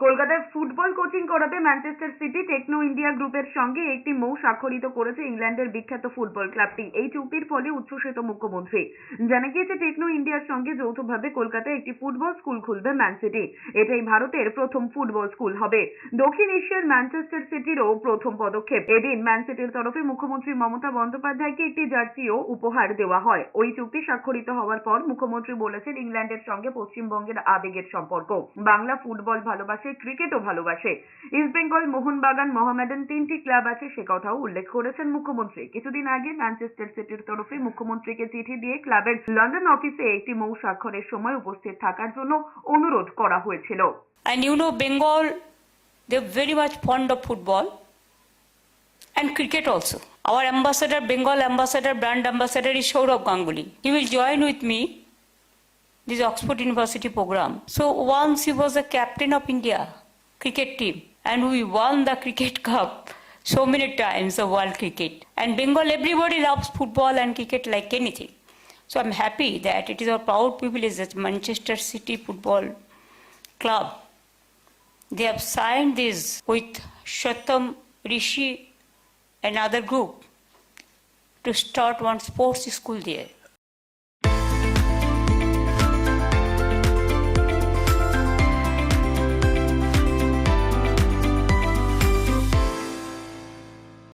কলকাতায় football coaching করাতে Manchester City Techno India গ্রুপের সঙ্গে একটি মৌ স্বাক্ষরিত করেছে ইংল্যান্ডের বিখ্যাত ফুটবল ক্লাবটি। এই চুক্তির ফলে উচ্ছ্বসিত মুখ্যমন্ত্রী। জানা গিয়েছে, টেকনো ইন্ডিয়ার সঙ্গে যৌথভাবে কলকাতায় একটি ফুটবল স্কুল খুলবে ম্যান সিটি। এটাই ভারতের প্রথম ফুটবল স্কুল হবে। দক্ষিণ এশিয়ার ম্যানচেস্টার সিটিরও প্রথম পদক্ষেপ। এদিন ম্যান সিটির তরফে মুখ্যমন্ত্রী মমতা বন্দ্যোপাধ্যায়কে একটি জার্সিও উপহার দেওয়া হয়। ওই চুক্তি স্বাক্ষরিত হওয়ার পর মুখ্যমন্ত্রী বলেছেন, ইংল্যান্ডের সঙ্গে পশ্চিমবঙ্গের আবেগের সম্পর্ক। বাংলা ফুটবল ভালোবাসে সঙ্গে ক্রিকেটও ভালোবাসে। ইস্ট বেঙ্গল, মোহনবাগান, মোহামেডান তিনটি ক্লাব আছে, সে কথাও উল্লেখ করেছেন মুখ্যমন্ত্রী। কিছুদিন আগে ম্যানচেস্টার সিটির তরফে মুখ্যমন্ত্রীকে চিঠি দিয়ে ক্লাবের লন্ডন অফিসে একটি মৌ স্বাক্ষরের সময় উপস্থিত থাকার জন্য অনুরোধ করা হয়েছিল। And you know Bengal they very much fond of football and cricket also our ambassador Bengal ambassador brand ambassador Sourav Ganguly he join with me this Oxford University program. So once he was a captain of India cricket team and we won the cricket cup so many times the world cricket. And Bengal, everybody loves football and cricket like anything. So I'm happy that it is our proud privilege that Manchester City Football Club they have signed this with Shatam Rishi and other group to start one sports school there.